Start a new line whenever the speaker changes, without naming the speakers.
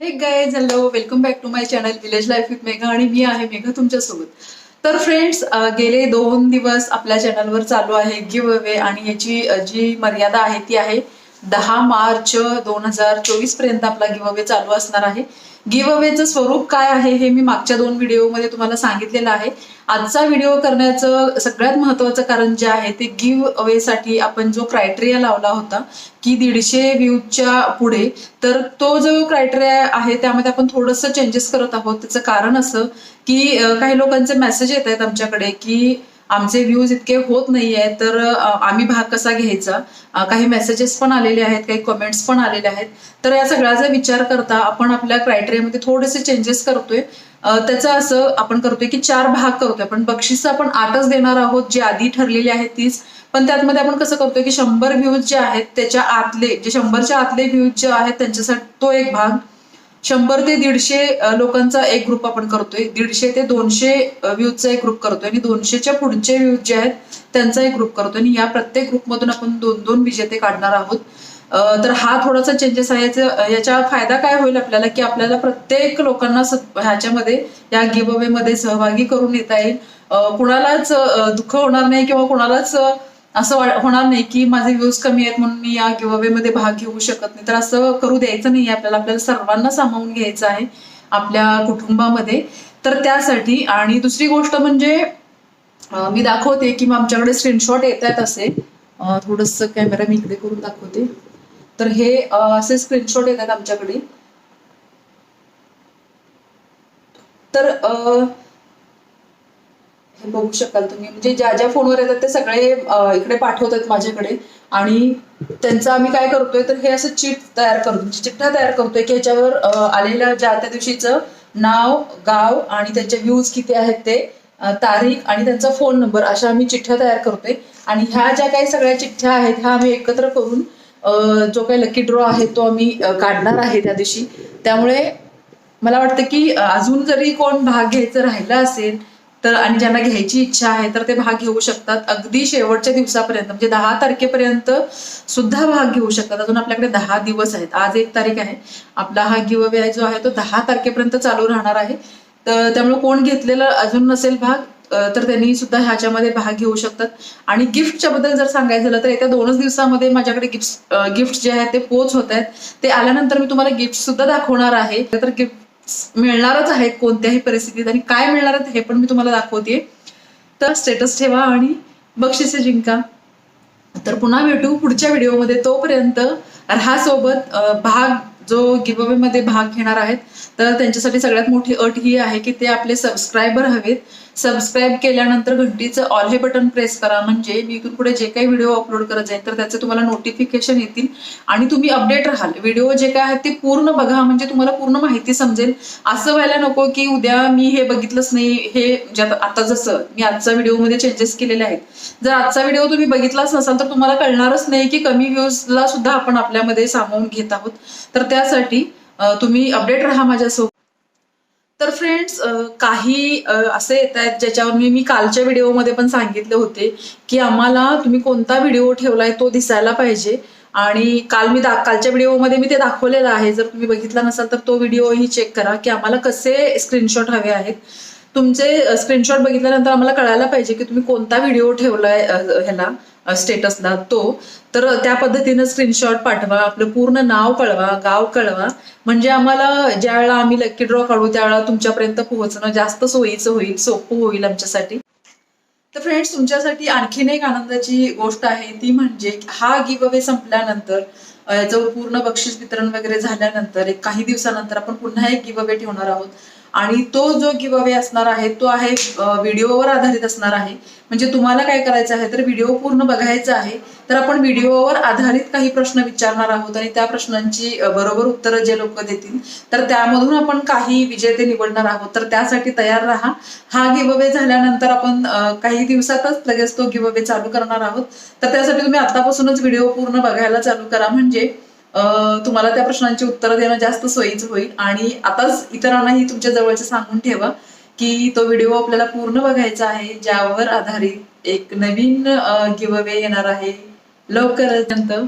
Hey guys hello welcome back to my channel village life with Megha आणि मी आहे मेघा तुमच्यासोबत. तर फ्रेंड्स गेले दोन दिवस आपल्या चॅनलवर चालू आहे गिव्ह अवे आणि याची जी मर्यादा आहे ती आहे दहा मार्च दोन हजार चोवीसपर्यंत आपला गिव्ह अवे चालू असणार आहे. गिव्ह अवेचं स्वरूप काय आहे हे मी मागच्या दोन व्हिडिओमध्ये तुम्हाला सांगितलेलं आहे. आजचा व्हिडिओ करण्याचं सगळ्यात महत्वाचं कारण जे आहे ते गिव्ह अवेसाठी आपण जो क्रायटेरिया लावला होता की दीडशे व्ह्यूजच्या पुढे तर तो जो क्रायटेरिया आहे त्यामध्ये आपण थोडंसं चेंजेस करत आहोत. त्याचं कारण असं की काही लोकांचे मेसेज येत आहेत आमच्याकडे की आमचे व्ह्यूज इतके होत नाही आहेत तर आम्ही भाग कसा घ्यायचा? काही मेसेजेस पण आलेले आहेत काही कमेंट्स पण आलेले आहेत. तर या सगळ्याचा विचार करता आपण आपल्या क्रायटेरियामध्ये थोडेसे चेंजेस करतोय. त्याचं असं आपण करतोय की चार भाग करतोय. पण बक्षीस आपण आठच देणार आहोत जी आधी ठरलेली आहे तीच. पण त्यातमध्ये आपण कसं करतोय की शंभर व्ह्यूज जे आहेत त्याच्या आतले जे शंभरच्या आतले व्ह्यूज जे आहेत त्यांच्यासाठी तो एक भाग. शंभर ते दीडशे लोकांचा एक ग्रुप आपण करतोय. दीडशे ते दोनशे व्ह्यूजचा एक ग्रुप करतोय आणि दोनशेच्या पुढचे व्ह्यूज जे आहेत त्यांचा एक ग्रुप करतोय. आणि या प्रत्येक ग्रुपमधून आपण दोन दोन विजेते काढणार आहोत. तर हा थोडासा चेंजेस आहे. याचा याचा फायदा काय होईल आपल्याला? की आपल्याला प्रत्येक लोकांना ह्याच्यामध्ये या गिव अवे मध्ये सहभागी करून येता येईल. कुणालाच दुःख होणार नाही किंवा कुणालाच असं होणार नाही की माझे व्ह्यूज कमी आहेत म्हणून मी या गिव्हअवे मध्ये भाग घेऊ शकत नाही. तर असं करू द्यायचं नाही आपल्याला आपल्याला सर्वांना सामावून घ्यायचं आहे आपल्या कुटुंबामध्ये. तर त्यासाठी आणि दुसरी गोष्ट म्हणजे मी दाखवते की मग आमच्याकडे स्क्रीनशॉट येत आहेत असे थोडस कॅमेरा मी इकडे करून दाखवते. तर हे असे स्क्रीनशॉट येत आहेत आमच्याकडे. तर बघू शकाल तुम्ही. म्हणजे ज्या ज्या फोनवर येतात ते सगळे इकडे पाठवतात माझ्याकडे. आणि त्यांचं आम्ही काय करतोय तर हे असं चिट तयार करतो. म्हणजे चिठ्ठ्या चिठ्ठा तयार करतोय की ह्याच्यावर आलेल्या ज्या त्या दिवशीचं नाव गाव आणि त्यांचे व्ह्यूज किती आहेत ते तारीख आणि त्यांचा फोन नंबर अशा आम्ही चिठ्ठ्या तयार करतोय. आणि ह्या ज्या काही सगळ्या चिठ्ठ्या आहेत ह्या आम्ही एकत्र करून जो काही लकी ड्रॉ आहे तो आम्ही काढणार आहे त्या दिवशी. त्यामुळे मला वाटतं की अजून जरी कोण भाग घ्यायचं राहिला असेल तर आणि ज्यांना घ्यायची इच्छा आहे तर ते भाग घेऊ शकतात. अगदी शेवटच्या दिवसापर्यंत म्हणजे दहा तारखेपर्यंत सुद्धा भाग घेऊ शकतात. अजून आपल्याकडे दहा दिवस आहेत. आज एक तारीख आहे. आपला हा गिव अवे जो आहे तो दहा तारखेपर्यंत चालू राहणार आहे. तर त्यामुळे कोण घेतलेला अजून नसेल भाग तर त्यांनी सुद्धा ह्याच्यामध्ये भाग घेऊ शकतात. आणि गिफ्टच्या बद्दल जर सांगायचं झालं तर येत्या दोनच दिवसामध्ये माझ्याकडे गिफ्ट गिफ्ट जे आहेत ते पोच होत आहेत. ते आल्यानंतर मी तुम्हाला गिफ्ट सुद्धा दाखवणार आहे. तर गिफ्ट मिळणारच आहेत कोणत्याही परिस्थितीत आणि काय मिळणार आहेत हे पण मी तुम्हाला दाखवते तर स्टेटस ठेवा आणि बक्षिसे जिंका. तर पुन्हा भेटू पुढच्या व्हिडिओमध्ये. तोपर्यंत राहासोबत भाग जो गिवअवेमध्ये भाग घेणार आहेत. तर त्यांच्यासाठी सगळ्यात मोठी अट ही आहे की ते आपले सबस्क्रायबर हवेत. सबस्क्राईब केल्यानंतर घंटीचं ऑल हे बटन प्रेस करा. म्हणजे मी इथून पुढे जे काही व्हिडिओ अपलोड करत जाईल तर त्याचे तुम्हाला नोटिफिकेशन येतील आणि तुम्ही अपडेट राहाल. व्हिडिओ जे काय आहेत ते पूर्ण बघा. म्हणजे तुम्हाला पूर्ण माहिती समजेल. असं व्हायला नको की उद्या मी हे बघितलंच नाही. हे ज्यात आता जसं मी आजचा व्हिडिओमध्ये चेंजेस केलेले आहेत. जर आजचा व्हिडिओ तुम्ही बघितलाच नसाल तर तुम्हाला कळणारच नाही की कमी व्ह्यूजला सुद्धा आपण आपल्यामध्ये सामावून घेत आहोत. तर त्यासाठी तुम्ही अपडेट राहा माझ्यासोबत. तर फ्रेंड्स काही असे येत आहेत ज्याच्यावर मी मी कालच्या व्हिडिओमध्ये पण सांगितले होते की आम्हाला तुम्ही कोणता व्हिडिओ ठेवलाय तो दिसायला पाहिजे. आणि काल मी दा कालच्या व्हिडिओमध्ये मी ते दाखवलेलं आहे. जर तुम्ही बघितला नसाल तर तो व्हिडिओही चेक करा की आम्हाला कसे स्क्रीनशॉट हवे आहेत. तुमचे स्क्रीनशॉट बघितल्यानंतर आम्हाला कळायला पाहिजे की तुम्ही कोणता व्हिडिओ ठेवलाय ह्याला स्टेटसला तो तर त्या पद्धतीनं स्क्रीनशॉट पाठवा आपलं पूर्ण नाव कळवा गाव कळवा. म्हणजे आम्हाला ज्या वेळेला आम्ही लक्की ड्रॉ काढू त्यावेळेला तुमच्यापर्यंत पोहोचणं जास्त सोयीचं होईल सोपं होईल आमच्यासाठी. तर फ्रेंड्स तुमच्यासाठी आणखीन एक आनंदाची गोष्ट आहे ती म्हणजे हा गिव अवे संपल्यानंतर याचं पूर्ण बक्षीस वितरण वगैरे झाल्यानंतर एक काही दिवसानंतर आपण पुन्हा एक गिव अवे ठेवणार आहोत. आणि तो जो गिव अवे असणार आहे तो आहे व्हिडिओवर आधारित असणार आहे. म्हणजे तुम्हाला काय करायचं आहे तर व्हिडिओ पूर्ण बघायचा आहे तर आपण व्हिडिओवर आधारित काही प्रश्न विचारणार आहोत आणि त्या प्रश्नांची बरोबर उत्तरं जे लोक देतील तर त्यामधून आपण काही विजेते निवडणार आहोत. तर त्यासाठी तयार राहा. हा गिव अवे झाल्यानंतर आपण काही दिवसातच लगेच तो गिव अवे चालू करणार आहोत. तर त्यासाठी तुम्ही आतापासूनच व्हिडिओ पूर्ण बघायला चालू करा. म्हणजे तुम्हाला त्या प्रश्नांची उत्तरं देणं जास्त सोयीचं होईल. आणि आताच इतरांनाही तुमच्या जवळचे सांगून ठेवा की तो व्हिडिओ आपल्याला पूर्ण बघायचा आहे ज्यावर आधारित एक नवीन गिव अवे येणार आहे लवकरच. धन्यवाद.